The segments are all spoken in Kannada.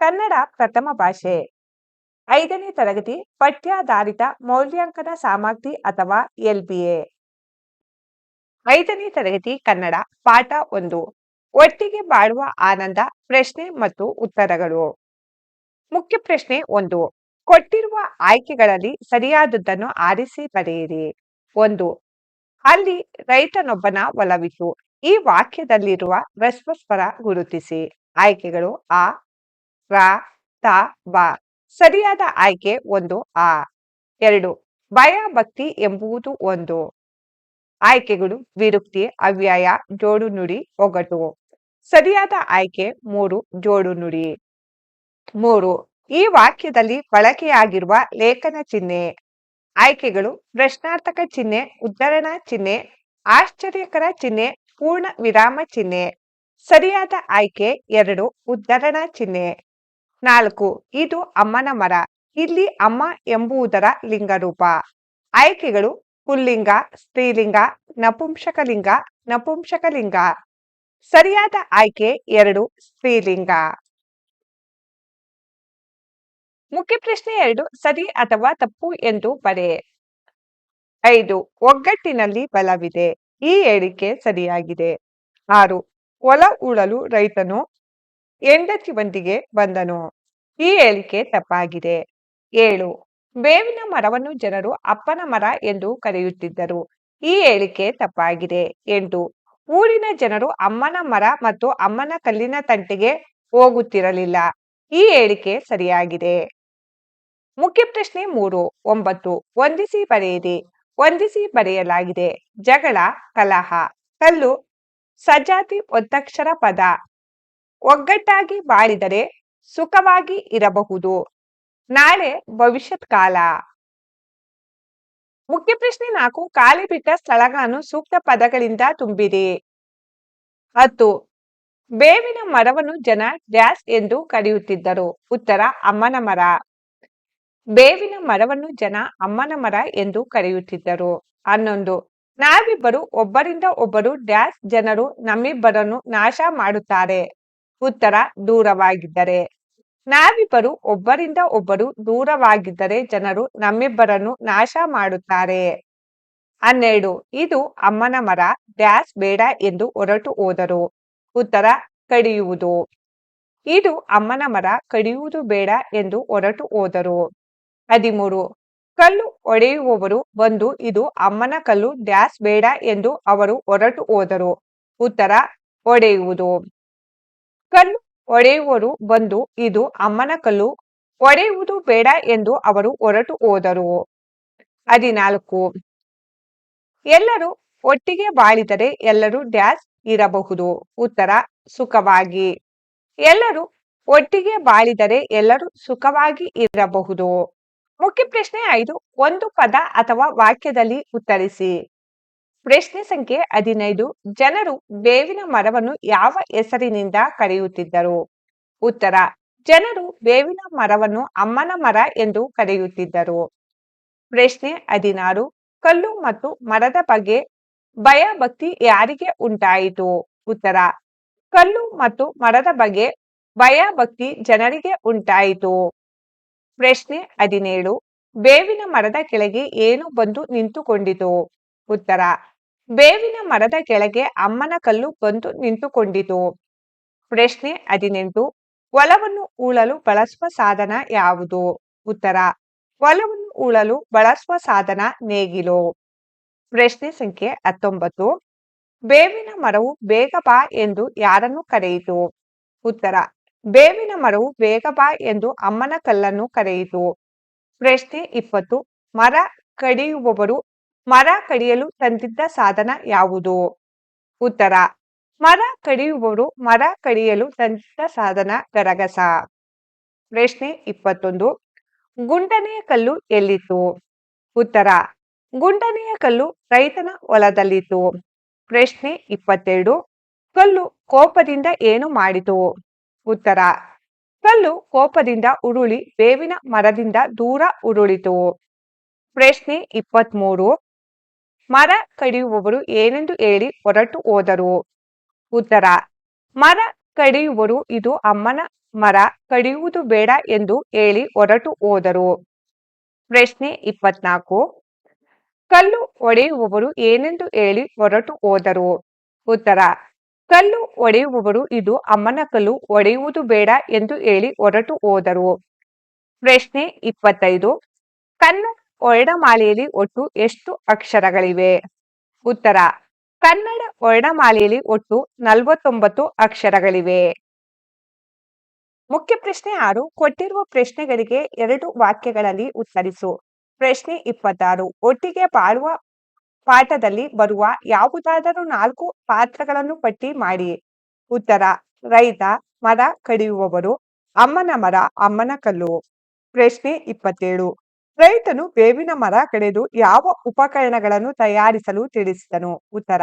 ಕನ್ನಡ ಪ್ರಥಮ ಭಾಷೆ. ಐದನೇ ತರಗತಿ ಪಠ್ಯಾಧಾರಿತ ಮೌಲ್ಯಾಂಕನ ಸಾಮಗ್ರಿ ಅಥವಾ ಎಲ್ಬಿಎ ಐದನೇ ತರಗತಿ ಕನ್ನಡ ಪಾಠ ಒಂದು. ಒಟ್ಟಿಗೆ ಬಾಳುವ ಆನಂದ, ಪ್ರಶ್ನೆ ಮತ್ತು ಉತ್ತರಗಳು. ಮುಖ್ಯ ಪ್ರಶ್ನೆ ಒಂದು. ಕೊಟ್ಟಿರುವ ಆಯ್ಕೆಗಳಲ್ಲಿ ಸರಿಯಾದದ್ದನ್ನು ಆರಿಸಿ ಬರೆಯಿರಿ. ಒಂದು. ಅಲ್ಲಿ ರೈತನೊಬ್ಬನ ಒಲವಿತು ಈ ವಾಕ್ಯದಲ್ಲಿರುವ ರಸ್ವಸ್ವರ ಗುರುತಿಸಿ. ಆಯ್ಕೆಗಳು ಆ ರ ತ ಬ ಸರಿಯಾದ ಆಯ್ಕೆ ಒಂದು ಆ. ಎರಡು ಭಯ ಭಕ್ತಿ ಎಂಬುದು ಒಂದು. ಆಯ್ಕೆಗಳು, ವಿರುಕ್ತಿ, ಅವ್ಯಯ, ಜೋಡು ನುಡಿ, ಒಗಟು. ಸರಿಯಾದ ಆಯ್ಕೆ, ಮೂರು, ಜೋಡು ನುಡಿ. ಮೂರು, ಈ ವಾಕ್ಯದಲ್ಲಿ ಬಳಕೆಯಾಗಿರುವ ಲೇಖನ ಚಿಹ್ನೆ. ಆಯ್ಕೆಗಳು, ಪ್ರಶ್ನಾರ್ಥಕ ಚಿಹ್ನೆ ಉದ್ಧರಣ ಚಿಹ್ನೆ, ಆಶ್ಚರ್ಯಕರ ಚಿಹ್ನೆ, ಪೂರ್ಣ ವಿರಾಮ ಚಿಹ್ನೆ. ಸರಿಯಾದ ಆಯ್ಕೆ, ಎರಡು ಉದ್ಧರಣ ಚಿಹ್ನೆ. ನಾಲ್ಕು, ಇದು ಅಮ್ಮನ ಮರ. ಇಲ್ಲಿ ಅಮ್ಮ ಎಂಬುದರ ಲಿಂಗರೂಪ. ಆಯ್ಕೆಗಳು, ಪುಲ್ಲಿಂಗ, ಸ್ತ್ರೀಲಿಂಗ, ನಪುಂಸಕಲಿಂಗ ನಪುಂಸಕಲಿಂಗ. ಸರಿಯಾದ ಆಯ್ಕೆ ಎರಡು, ಸ್ತ್ರೀಲಿಂಗ. ಮುಖ್ಯ ಪ್ರಶ್ನೆ ಎರಡು, ಸರಿ ಅಥವಾ ತಪ್ಪು ಎಂದು ಬರೆ. ಐದು, ಒಗ್ಗಟ್ಟಿನಲ್ಲಿ ಬಲವಿದೆ. ಈ ಹೇಳಿಕೆ ಸರಿಯಾಗಿದೆ. ಆರು ಹೊಲ ಉಳಲು ರೈತನು ಹೆಂಡತಿಯೊಂದಿಗೆ ಬಂದನು. ಈ ಹೇಳಿಕೆ ತಪ್ಪಾಗಿದೆ. ಏಳು, ಬೇವಿನ ಮರವನ್ನು ಜನರು ಅಪ್ಪನ ಮರ ಎಂದು ಕರೆಯುತ್ತಿದ್ದರು. ಈ ಹೇಳಿಕೆ ತಪ್ಪಾಗಿದೆ. ಎಂಟು, ಊರಿನ ಜನರು ಅಮ್ಮನ ಮರ ಮತ್ತು ಅಮ್ಮನ ಕಲ್ಲಿನ ತಂಟೆಗೆ ಹೋಗುತ್ತಿರಲಿಲ್ಲ. ಈ ಹೇಳಿಕೆ ಸರಿಯಾಗಿದೆ. ಮುಖ್ಯ ಪ್ರಶ್ನೆ ಮೂರು, ಒಂಬತ್ತು ಹೊಂದಿಸಿ ಬರೆಯಿರಿ. ಹೊಂದಿಸಿ ಬರೆಯಲಾಗಿದೆ. ಜಗಳ, ಕಲಹ, ಕಲ್ಲು, ಸಜಾತಿ ಒತ್ತಕ್ಷರ ಪದ. ಒಗ್ಗಟ್ಟಾಗಿ ಬಾಳಿದರೆ ಸುಖವಾಗಿ ಇರಬಹುದು. ನಾಳೆ ಭವಿಷ್ಯತ್ ಕಾಲ. ಮುಖ್ಯ ಪ್ರಶ್ನೆ ನಾಲ್ಕು, ಖಾಲಿ ಬಿಟ್ಟ ಸ್ಥಳಗಳನ್ನು ಸೂಕ್ತ ಪದಗಳಿಂದ ತುಂಬಿರಿ. ಹತ್ತು, ಬೇವಿನ ಮರವನ್ನು ಜನ ಡ್ಯಾಸ್ ಎಂದು ಕರೆಯುತ್ತಿದ್ದರು. ಉತ್ತರ, ಅಮ್ಮನ ಮರ. ಬೇವಿನ ಮರವನ್ನು ಜನ ಅಮ್ಮನ ಮರ ಎಂದು ಕರೆಯುತ್ತಿದ್ದರು. ಹನ್ನೊಂದು, ನಾವಿಬ್ಬರು ಒಬ್ಬರಿಂದ ಒಬ್ಬರು ಡ್ಯಾಸ್ ಜನರು ನಮ್ಮಿಬ್ಬರನ್ನು ನಾಶ ಮಾಡುತ್ತಾರೆ. ಉತ್ತರ, ದೂರವಾಗಿದ್ದರೆ. ನಾವಿಬ್ಬರು ಒಬ್ಬರಿಂದ ಒಬ್ಬರು ದೂರವಾಗಿದ್ದರೆ ಜನರು ನಮ್ಮಿಬ್ಬರನ್ನು ನಾಶ ಮಾಡುತ್ತಾರೆ. ಹನ್ನೆರಡು, ಇದು ಅಮ್ಮನ ಮರ, ಡ್ಯಾಸ್ ಬೇಡ ಎಂದು ಹೊರಟು ಹೋದರು. ಉತ್ತರ, ಕಡಿಯುವುದು. ಇದು ಅಮ್ಮನ ಮರ, ಕಡಿಯುವುದು ಬೇಡ ಎಂದು ಹೊರಟು ಹೋದರು. ಹದಿಮೂರು, ಕಲ್ಲು ಒಡೆಯುವವರು ಬಂದು ಇದು ಅಮ್ಮನ ಕಲ್ಲು, ಡ್ಯಾಸ್ ಬೇಡ ಎಂದು ಅವರು ಹೊರಟು ಹೋದರು. ಉತ್ತರ, ಒಡೆಯುವುದು. ಕಲ್ಲು ಒಡೆಯುವರು ಬಂದು ಇದು ಅಮ್ಮನ ಕಲ್ಲು ಒಡೆಯುವುದು ಬೇಡ ಎಂದು ಅವರು ಹೊರಟು ಹೋದರು. ಹದಿನಾಲ್ಕು. ಎಲ್ಲರೂ ಒಟ್ಟಿಗೆ ಬಾಳಿದರೆ ಎಲ್ಲರೂ ಡ್ಯಾಸ್ ಇರಬಹುದು. ಉತ್ತರ, ಸುಖವಾಗಿ. ಎಲ್ಲರೂ ಒಟ್ಟಿಗೆ ಬಾಳಿದರೆ ಎಲ್ಲರೂ ಸುಖವಾಗಿ ಇರಬಹುದು. ಮುಖ್ಯ ಪ್ರಶ್ನೆ ಐದು, ಒಂದು ಪದ ಅಥವಾ ವಾಕ್ಯದಲ್ಲಿ ಉತ್ತರಿಸಿ. ಪ್ರಶ್ನೆ ಸಂಖ್ಯೆ ಹದಿನೈದು. ಜನರು ಬೇವಿನ ಮರವನ್ನು ಯಾವ ಹೆಸರಿನಿಂದ ಕರೆಯುತ್ತಿದ್ದರು? ಉತ್ತರ, ಜನರು ಬೇವಿನ ಮರವನ್ನು ಅಮ್ಮನ ಮರ ಎಂದು ಕರೆಯುತ್ತಿದ್ದರು. ಪ್ರಶ್ನೆ ಹದಿನಾರು. ಕಲ್ಲು ಮತ್ತು ಮರದ ಬಗ್ಗೆ ಭಯ ಭಕ್ತಿ ಯಾರಿಗೆ ಉಂಟಾಯಿತು? ಉತ್ತರ, ಕಲ್ಲು ಮತ್ತು ಮರದ ಬಗ್ಗೆ ಭಯ ಭಕ್ತಿ ಜನರಿಗೆ ಉಂಟಾಯಿತು. ಪ್ರಶ್ನೆ ಹದಿನೇಳು. ಬೇವಿನ ಮರದ ಕೆಳಗೆ ಏನು ಬಂದು ನಿಂತುಕೊಂಡಿತು? ಉತ್ತರ ಬೇವಿನ ಮರದ ಕೆಳಗೆ ಅಮ್ಮನ ಕಲ್ಲು ಬಂದು ನಿಂತುಕೊಂಡಿತು. ಪ್ರಶ್ನೆ ಹದಿನೆಂಟು. ಒಲವನ್ನು ಉಳಲು ಬಳಸುವ ಸಾಧನ ಯಾವುದು? ಉತ್ತರ, ಒಲವನ್ನು ಉಳಲು ಬಳಸುವ ಸಾಧನ ನೇಗಿಲು. ಪ್ರಶ್ನೆ ಸಂಖ್ಯೆ ಹತ್ತೊಂಬತ್ತು. ಬೇವಿನ ಮರವು ಬೇಗ ಬಾ ಎಂದು ಯಾರನ್ನು ಕರೆಯಿತು? ಉತ್ತರ, ಬೇವಿನ ಮರವು ಬೇಗ ಬಾ ಎಂದು ಅಮ್ಮನ ಕಲ್ಲನ್ನು ಕರೆಯಿತು. ಪ್ರಶ್ನೆ ಇಪ್ಪತ್ತು. ಮರ ಕಡಿಯುವವರು ಮರ ಕಡಿಯಲು ತಂದಿದ್ದ ಸಾಧನ ಯಾವುದು? ಉತ್ತರ, ಮರ ಕಡಿಯುವವರು ಮರ ಕಡಿಯಲು ತಂದಿದ್ದ ಸಾಧನ ಗರಗಸ. ಪ್ರಶ್ನೆ ಇಪ್ಪತ್ತೊಂದು ಗುಂಡನೆಯ ಕಲ್ಲು ಎಲ್ಲಿತ್ತು? ಉತ್ತರ ಗುಂಡನೆಯ ಕಲ್ಲು ರೈತನ ಹೊಲದಲ್ಲಿತ್ತು. ಪ್ರಶ್ನೆ ಇಪ್ಪತ್ತೆರಡು, ಕಲ್ಲು ಕೋಪದಿಂದ ಏನು ಮಾಡಿತು? ಉತ್ತರ, ಕಲ್ಲು ಕೋಪದಿಂದ ಉರುಳಿ ಬೇವಿನ ಮರದಿಂದ ದೂರ ಉರುಳಿತು. ಪ್ರಶ್ನೆ ಇಪ್ಪತ್ಮೂರು ಮರ ಕಡಿಯುವವರು ಏನೆಂದು ಹೇಳಿ ಹೊರಟು ಹೋದರು. ಉತ್ತರ, ಮರ ಕಡಿಯುವರು ಇದು ಅಮ್ಮನ ಮರ, ಕಡಿಯುವುದು ಬೇಡ ಎಂದು ಹೇಳಿ ಹೊರಟು ಹೋದರು. ಪ್ರಶ್ನೆ ಇಪ್ಪತ್ನಾಲ್ಕು, ಕಲ್ಲು ಒಡೆಯುವವರು ಏನೆಂದು ಹೇಳಿ ಹೊರಟು ಹೋದರು. ಉತ್ತರ, ಕಲ್ಲು ಒಡೆಯುವವರು ಇದು ಅಮ್ಮನ ಕಲ್ಲು ಒಡೆಯುವುದು ಬೇಡ ಎಂದು ಹೇಳಿ ಹೊರಟು ಹೋದರು. ಪ್ರಶ್ನೆ ಇಪ್ಪತ್ತೈದು ಕನ್ನಡ ವರ್ಣಮಾಲೆಯಲ್ಲಿ ಒಟ್ಟು ಎಷ್ಟು ಅಕ್ಷರಗಳಿವೆ? ಉತ್ತರ, ಕನ್ನಡ ವರ್ಣಮಾಲೆಯಲ್ಲಿ ಒಟ್ಟು ನಲವತ್ತೊಂಬತ್ತು ಅಕ್ಷರಗಳಿವೆ. ಮುಖ್ಯ ಪ್ರಶ್ನೆ ಆರು, ಕೊಟ್ಟಿರುವ ಪ್ರಶ್ನೆಗಳಿಗೆ ಎರಡು ವಾಕ್ಯಗಳಲ್ಲಿ ಉತ್ತರಿಸು. ಪ್ರಶ್ನೆ ಇಪ್ಪತ್ತಾರು, ಒಟ್ಟಿಗೆ ಬಾಳುವ ಪಾಠದಲ್ಲಿ ಬರುವ ಯಾವುದಾದರೂ ನಾಲ್ಕು ಪಾತ್ರಗಳನ್ನು ಪಟ್ಟಿ ಮಾಡಿ. ಉತ್ತರ, ರೈತ, ಮರ ಕಡಿಯುವವರು, ಅಮ್ಮನ ಮರ, ಅಮ್ಮನ ಕಲ್ಲು. ಪ್ರಶ್ನೆ ಇಪ್ಪತ್ತೇಳು ರೈತನು ಬೇವಿನ ಮರ ಕಡೆದು ಯಾವ ಉಪಕರಣಗಳನ್ನು ತಯಾರಿಸಲು ತಿಳಿಸಿದನು? ಉತ್ತರ,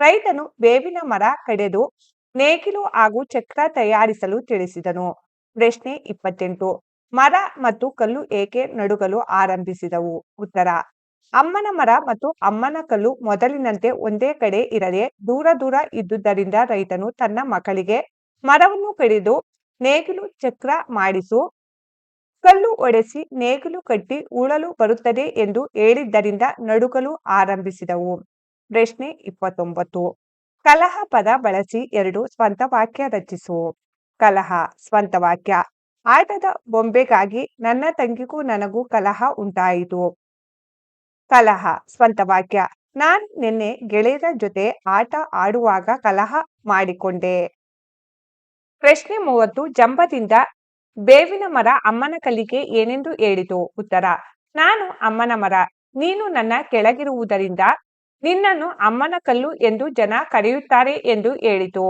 ರೈತನು ಬೇವಿನ ಮರ ಕಡೆದು ನೇಗಿಲು ಹಾಗೂ ಚಕ್ರ ತಯಾರಿಸಲು ತಿಳಿಸಿದನು. ಪ್ರಶ್ನೆ ಇಪ್ಪತ್ತೆಂಟು, ಮರ ಮತ್ತು ಕಲ್ಲು ಏಕೆ ನಡುಗಲು ಆರಂಭಿಸಿದವು? ಉತ್ತರ, ಅಮ್ಮನ ಮರ ಮತ್ತು ಅಮ್ಮನ ಕಲ್ಲು ಮೊದಲಿನಂತೆ ಒಂದೇ ಕಡೆ ಇರದೆ ದೂರ ದೂರ ಇದ್ದುದರಿಂದ ರೈತನು ತನ್ನ ಮಕ್ಕಳಿಗೆ ಮರವನ್ನು ಕಡಿದು ನೇಗಿಲು, ಚಕ್ರ ಮಾಡಿಸು ಕಲ್ಲು ಒಡೆಸಿ ನೇಗಿಲು ಕಟ್ಟಿ ಉಳಲು ಬರುತ್ತದೆ ಎಂದು ಹೇಳಿದ್ದರಿಂದ ನಡುಕಲು ಆರಂಭಿಸಿದವು. ಪ್ರಶ್ನೆ ಇಪ್ಪತ್ತೊಂಬತ್ತು. ಕಲಹ ಪದ ಬಳಸಿ ಎರಡು ಸ್ವಂತ ವಾಕ್ಯ ರಚಿಸು. ಕಲಹ, ಸ್ವಂತ ವಾಕ್ಯ. ಆಟದ ಬೊಂಬೆಗಾಗಿ ನನ್ನ ತಂಗಿಗೂ ನನಗೂ ಕಲಹ ಉಂಟಾಯಿತು. ಕಲಹ, ಸ್ವಂತ ವಾಕ್ಯ. ನಾನು ನಿನ್ನೆ ಗೆಳೆಯರ ಜೊತೆ ಆಟ ಆಡುವಾಗ ಕಲಹ ಮಾಡಿಕೊಂಡೆ. ಪ್ರಶ್ನೆ ಮೂವತ್ತು. ಜಂಬದಿಂದ ಬೇವಿನ ಮರ ಅಮ್ಮನ ಕಲಿಕೆ ಏನೆಂದು ಹೇಳಿತು? ಉತ್ತರ, ನಾನು ಅಮ್ಮನ ಮರ. ನೀನು ನನ್ನ ಕೆಳಗಿರುವುದರಿಂದ ನಿನ್ನನ್ನು ಅಮ್ಮನ ಕಲ್ಲು ಎಂದು ಜನ ಕರೆಯುತ್ತಾರೆ ಎಂದು ಹೇಳಿತು.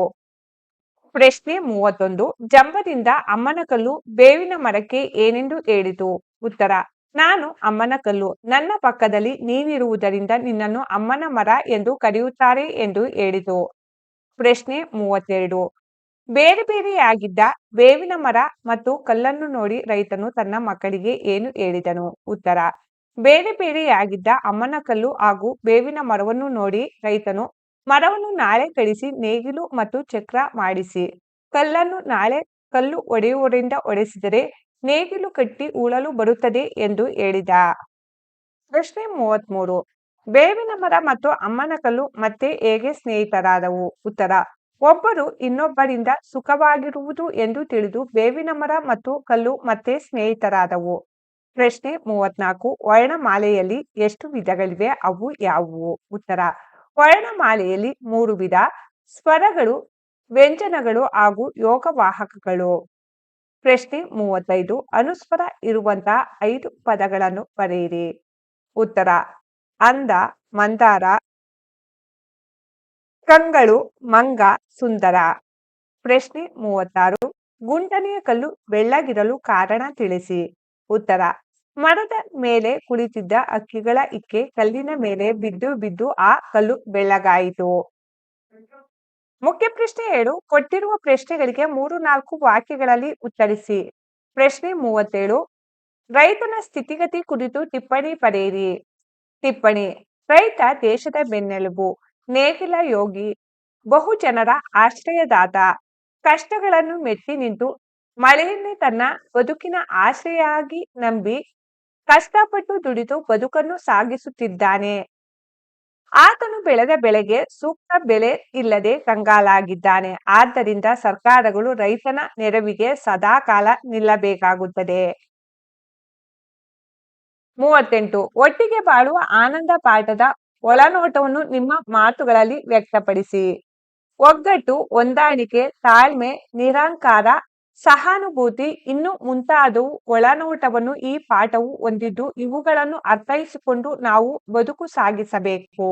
ಪ್ರಶ್ನೆ ಮೂವತ್ತೊಂದು, ಜಂಬದಿಂದ ಅಮ್ಮನ ಕಲ್ಲು ಬೇವಿನ ಮರಕ್ಕೆ ಏನೆಂದು ಹೇಳಿತು? ಉತ್ತರ, ನಾನು ಅಮ್ಮನ ಕಲ್ಲು. ನನ್ನ ಪಕ್ಕದಲ್ಲಿ ನೀನಿರುವುದರಿಂದ ನಿನ್ನನ್ನು ಅಮ್ಮನ ಮರ ಎಂದು ಕರೆಯುತ್ತಾರೆ ಎಂದು ಹೇಳಿತು. ಪ್ರಶ್ನೆ ಮೂವತ್ತೆರಡು ಬೇರೆ ಬೇರೆಯಾಗಿದ್ದ ಬೇವಿನ ಮರ ಮತ್ತು ಕಲ್ಲನ್ನು ನೋಡಿ ರೈತನು ತನ್ನ ಮಕ್ಕಳಿಗೆ ಏನು ಹೇಳಿದನು? ಉತ್ತರ. ಬೇರೆ ಬೇರೆಯಾಗಿದ್ದ ಅಮ್ಮನ ಕಲ್ಲು ಹಾಗೂ ಬೇವಿನ ಮರವನ್ನು ನೋಡಿ ರೈತನು ಮರವನ್ನು ನಾಳೆ ಕಳಿಸಿ ನೇಗಿಲು ಮತ್ತು ಚಕ್ರ ಮಾಡಿಸಿ. ಕಲ್ಲನ್ನು ನಾಳೆ ಕಲ್ಲು ಒಡೆಯುವರಿಂದ ಒಡೆಸಿದರೆ ನೇಗಿಲು ಕಟ್ಟಿ ಉಳಲು ಬರುತ್ತದೆ ಎಂದು ಹೇಳಿದ. ಪ್ರಶ್ನೆ ಮೂವತ್ಮೂರು. ಬೇವಿನ ಮರ ಮತ್ತು ಅಮ್ಮನ ಕಲ್ಲು ಮತ್ತೆ ಹೇಗೆ ಸ್ನೇಹಿತರಾದವು? ಉತ್ತರ. ಒಬ್ಬರು ಇನ್ನೊಬ್ಬರಿಂದ ಸುಖವಾಗಿರುವುದು ಎಂದು ತಿಳಿದು ಬೇವಿನ ಮರ ಮತ್ತು ಕಲ್ಲು ಮತ್ತೆ ಸ್ನೇಹಿತರಾದವು. ಪ್ರಶ್ನೆ ಮೂವತ್ನಾಲ್ಕು ವರ್ಣಮಾಲೆಯಲ್ಲಿ ಎಷ್ಟು ವಿಧಗಳಿವೆ? ಅವು ಯಾವುವು? ಉತ್ತರ, ವರ್ಣಮಾಲೆಯಲ್ಲಿ ಮೂರು ವಿಧ, ಸ್ವರಗಳು, ವ್ಯಂಜನಗಳು ಹಾಗೂ ಯೋಗವಾಹಕಗಳು. ಪ್ರಶ್ನೆ ಮೂವತ್ತೈದು, ಅನುಸ್ವರ ಇರುವಂತಹ ಐದು ಪದಗಳನ್ನು ಬರೆಯಿರಿ. ಉತ್ತರ ಅಂದ ಮಂದಾರ ಕಂಗಳು ಮಂಗ ಸುಂದರ. ಪ್ರಶ್ನೆ ಮೂವತ್ತಾರು. ಗುಂಟನೆಯ ಕಲ್ಲು ಬೆಳ್ಳಗಿರಲು ಕಾರಣ ತಿಳಿಸಿ. ಉತ್ತರ, ಮರದ ಮೇಲೆ ಕುಳಿತಿದ್ದ ಅಕ್ಕಿಗಳ ಇಕ್ಕೆ ಕಲ್ಲಿನ ಮೇಲೆ ಬಿದ್ದು ಬಿದ್ದು ಆ ಕಲ್ಲು ಬೆಳ್ಳಗಾಯಿತು. ಮುಖ್ಯ ಪ್ರಶ್ನೆ ಏಳು. ಕೊಟ್ಟಿರುವ ಪ್ರಶ್ನೆಗಳಿಗೆ ಮೂರು ನಾಲ್ಕು ವಾಕ್ಯಗಳಲ್ಲಿ ಉತ್ತರಿಸಿ. ಪ್ರಶ್ನೆ ಮೂವತ್ತೇಳು. ರೈತನ ಸ್ಥಿತಿಗತಿ ಕುರಿತು ಟಿಪ್ಪಣಿ ಪಡೆಯಿರಿ. ಟಿಪ್ಪಣಿ, ರೈತ ದೇಶದ ಬೆನ್ನೆಲುಬು. ನೇಗಿಲ ಯೋಗಿ ಬಹು ಜನರ ಆಶ್ರಯದಾತ. ಕಷ್ಟಗಳನ್ನು ಮೆಟ್ಟಿ ನಿಂತು ಮಳೆಯನ್ನೇ ತನ್ನ ಬದುಕಿನ ಆಶ್ರಯಾಗಿ ನಂಬಿ ಕಷ್ಟಪಟ್ಟು ದುಡಿದು ಬದುಕನ್ನು ಸಾಗಿಸುತ್ತಿದ್ದಾನೆ. ಆತನು ಬೆಳೆದ ಬೆಳೆಗೆ ಸೂಕ್ತ ಬೆಲೆ ಇಲ್ಲದೆ ಕಂಗಾಲಾಗಿದ್ದಾನೆ. ಆದ್ದರಿಂದ ಸರ್ಕಾರಗಳು ರೈತನ ನೆರವಿಗೆ ಸದಾಕಾಲ ನಿಲ್ಲಬೇಕಾಗುತ್ತದೆ. ಮೂವತ್ತೆಂಟು, ಒಟ್ಟಿಗೆ ಬಾಳುವ ಆನಂದ ಪಾಠದ ಒಳನೋಟವನ್ನು ನಿಮ್ಮ ಮಾತುಗಳಲ್ಲಿ ವ್ಯಕ್ತಪಡಿಸಿ. ಒಗ್ಗಟ್ಟು, ಹೊಂದಾಣಿಕೆ, ತಾಳ್ಮೆ, ನಿರಂಕಾರ, ಸಹಾನುಭೂತಿ ಇನ್ನು ಮುಂತಾದವು ಒಳನೋಟವನ್ನು ಈ ಪಾಠವು ಹೊಂದಿದ್ದು ಇವುಗಳನ್ನು ಅರ್ಥೈಸಿಕೊಂಡು ನಾವು ಬದುಕು ಸಾಗಿಸಬೇಕು.